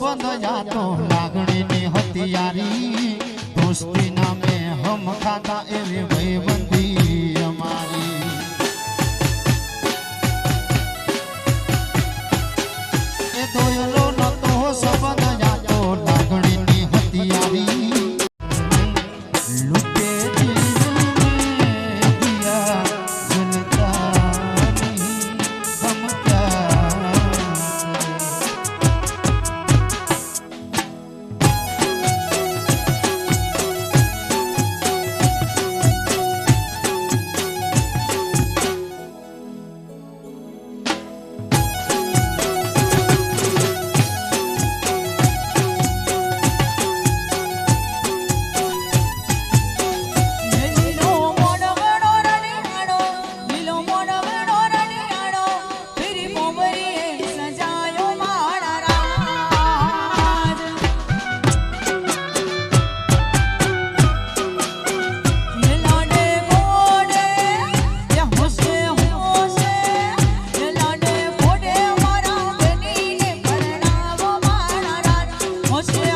બંધયા તો લાગણીની હતિયારી દોસ્તી નામે હમ ખાતા એવી ભયબંધી અમારી. એ તો 我只。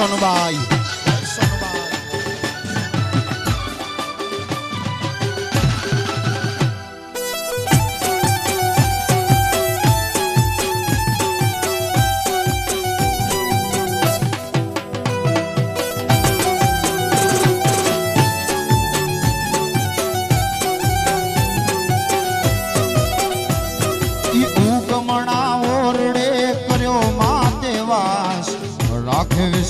sono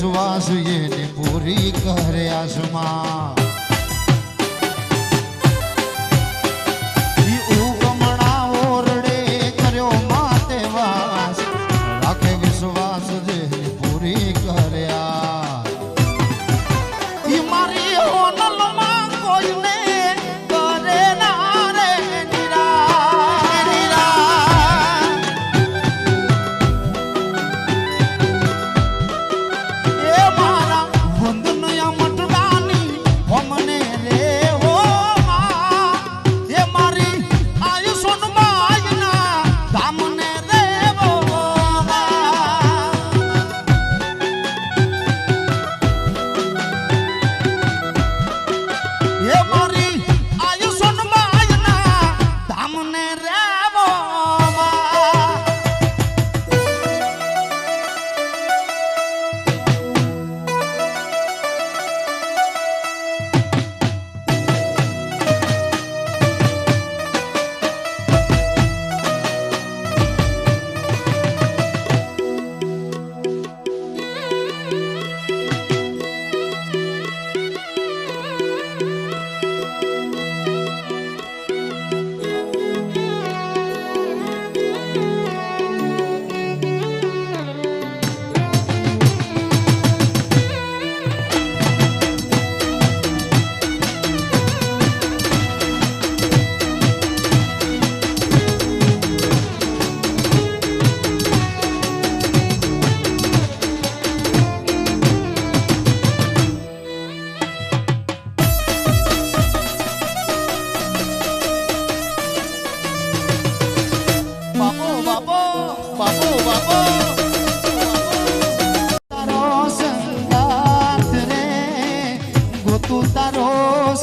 શ્વાસ એને પૂરી કરે આસમાં tu tarot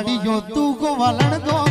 મારી જો તું ગોવાલણ ગો